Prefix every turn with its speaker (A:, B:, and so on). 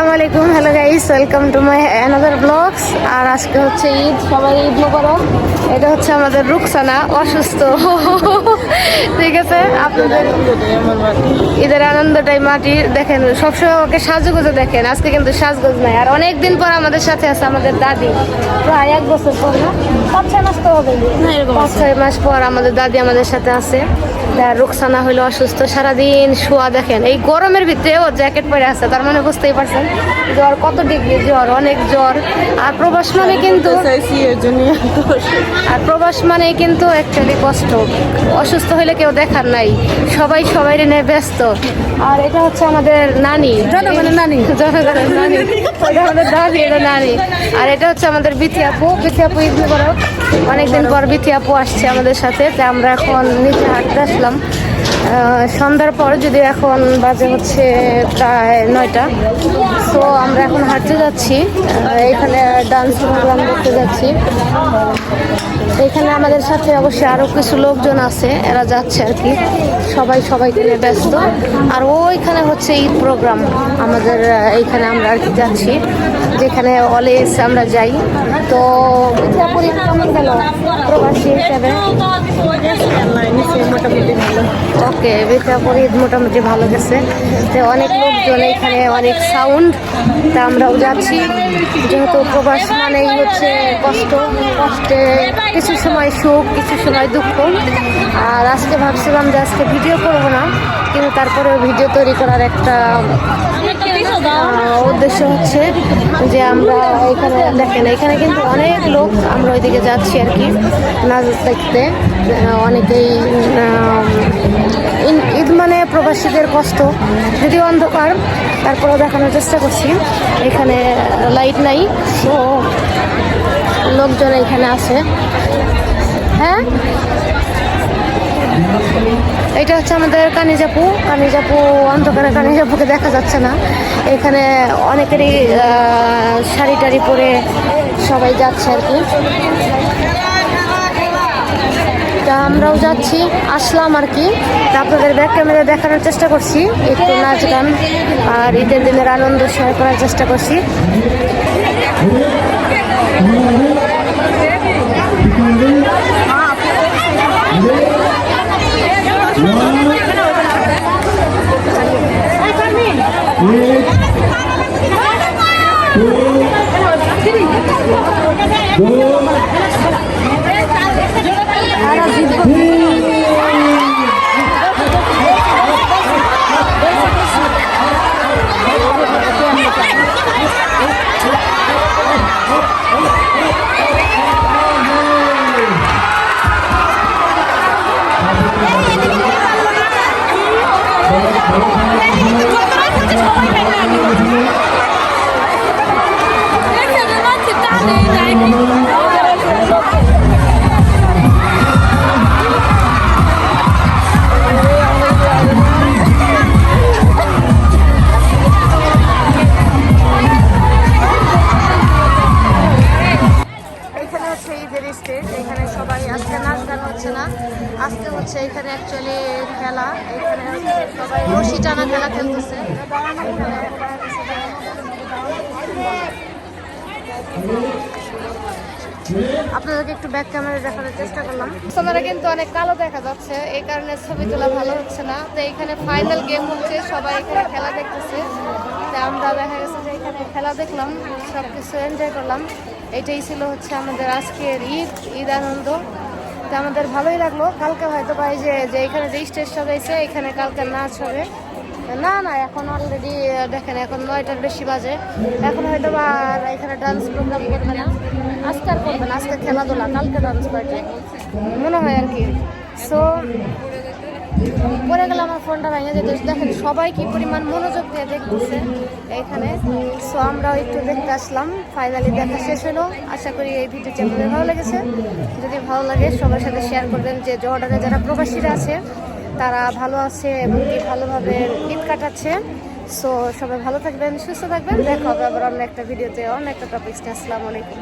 A: আসসালামু আলাইকুম hello guys welcome to my another vlogs আর আজকে হচ্ছে ঈদ। সবাই ঈদ মোবারক। এটা হচ্ছে আমাদের রুকসানা, অসুস্থ। ঠিক আছে? আপনাদের ঈদের আনন্দটাই মাটির দেখেন সবসময় ওকে সাজগুজে দেখেন। আজকে কিন্তু সাজগোজ নাই। আর অনেক দিন পর আমাদের সাথে আছে আমাদের দাদি। প্রায় এক বছর পর না? পাঁচ ছয় মাস তো হবে। পাঁচ ছয় মাস পর আমাদের দাদি আমাদের সাথে আছে। রুকসানা হইল অসুস্থ। সারাদিন শোয়া দেখেন। এই গরমের ভিতরে ও জ্যাকেট পরে আছে তার মানে বুঝতেই পারছেন? জ্বর কত ডিগ্রি জ্বর? অনেক জ্বর। আর প্রবাস মানে কিন্তু আর প্রবাস মানে কিন্তু অ্যাকচুয়ালি কষ্ট। অসুস্থ হলে কেউ দেখার নাই। সবাই সবাই নিয়ে ব্যস্ত। আর এটা হচ্ছে আমাদের নানি।
B: জনগণের নানি।
A: জনগণের নানি। এটা আমাদের দাদি এটা নানি। আর এটা হচ্ছে আমাদের বিথি আপু। বিথি আপু ঈদ মোবারক। অনেকদিন পর বিথি আপু আসছে আমাদের সাথে। তাই আমরা এখন নিচে হাঁটতে আসলাম। সন্ধ্যার পর যদি এখন বাজে হচ্ছে প্রায় নয়টা, তো আমরা এখন হাঁটতে যাচ্ছি। এখানে ডান্স প্রোগ্রাম দেখতে যাচ্ছি। এখানে আমাদের সাথে অবশ্যই আরও কিছু লোকজন আছে, এরা যাচ্ছে আর কি। সবাই সবাইকে নিয়ে ব্যস্ত। আর ওইখানে হচ্ছে ঈদ প্রোগ্রাম আমাদের এইখানে আমরা আর কি যাচ্ছি, যেখানে অলওয়েজ আমরা যাই। তো প্রবাসী হিসাবে
B: মোটামুটি ভালো
A: ওকে বেটা ঈদ মোটামুটি ভালো গেছে। তো অনেক লোকজন এখানে, অনেক সাউন্ড তা আমরাও যাচ্ছি। যেহেতু প্রবাস মানেই হচ্ছে কষ্ট, কষ্টে কিছু সময় সুখ, কিছু সময় দুঃখ। আর আজকে ভাবছিলাম যে আজকে ভিডিও করব না। কিন্তু তারপরে ভিডিও তৈরি করার একটা উদ্দেশ্য হচ্ছে যে আমরা এখানে দেখেন, এখানে কিন্তু অনেক লোক আমরা ওইদিকে যাচ্ছি আর কি, নাচ দেখতে অনেকেই ঈদ মানে প্রবাসীদের কষ্ট, যদিও অন্ধকার, তারপরেও দেখানোর চেষ্টা করছি, এখানে লাইট নাই, তো লোকজন এখানে আছে। এটা হচ্ছে আমাদের কানিজাপু। কানিজাপু, অন্ধকারে কানিজাপুকে দেখা যাচ্ছে না। এখানে অনেকেরই শাড়ি টাড়ি পরে সবাই যাচ্ছে আর কি। তা আমরাও যাচ্ছি, আসলাম আর কি। তা আপনাদের ব্যাক ক্যামেরা দেখানোর চেষ্টা করছি, একটু নাচ গান আর ঈদের দিনের আনন্দ শেয়ার করার চেষ্টা করছি। এখানে হচ্ছে ঈদের হচ্ছে এখানে অ্যাকচুয়ালি খেলা এখানে সবাই রশি টানা খেলা খেলতেছে। আপনাদেরকে একটু ব্যাক ক্যামেরা দেখানোর চেষ্টা করলাম। সোনারা কিন্তু অনেক কালো দেখা যাচ্ছে, এই কারণে ছবি তোলা ভালো হচ্ছে না। তো এখানে ফাইনাল গেম হচ্ছে, সবাই এখানে খেলা দেখতেছে। তো আমরা দেখা গেছে যে এখানে খেলা দেখলাম সব কিছু এনজয় করলাম। এটাই ছিল হচ্ছে আমাদের আজকের ঈদ ঈদ আনন্দ। তো আমাদের ভালোই লাগল। কালকে হয়তো পাই যে এখানে যে স্টেজ সাজাইছে, এখানে কালকে নাচ হবে। না না, এখন অলরেডি দেখেন, এখন নয়টার বেশি বাজে। এখন হয়তো আর এখানে ডান্স প্রোগ্রাম করবে না। আজকে আর করবে না, আজকে খেলাধুলা, কালকে ডান্স পার্টি মনে হয় আর কি। সো পরে গেলে আমার ফোনটা ভেঙে যেত। দেখেন, সবাই কি পরিমাণ মনোযোগ দিয়ে দেখতেছে এখানে। সো আমরাও একটু দেখতে আসলাম। ফাইনালি দেখা শেষ হলো। আশা করি এই ভিডিওটি আপনাদের ভালো লেগেছে। যদি ভালো লাগে, সবার সাথে শেয়ার করবেন যে জর্ডানে যারা প্রবাসীরা আছে তারা ভালো আছে এবং কি ভালোভাবে ঈদ কাটাচ্ছে। সো সবাই ভালো থাকবেন, সুস্থ থাকবেন। দেখা হবে আবার অন্য একটা ভিডিওতে, অন্য একটা টপিক্স আসসালামু আলাইকুম।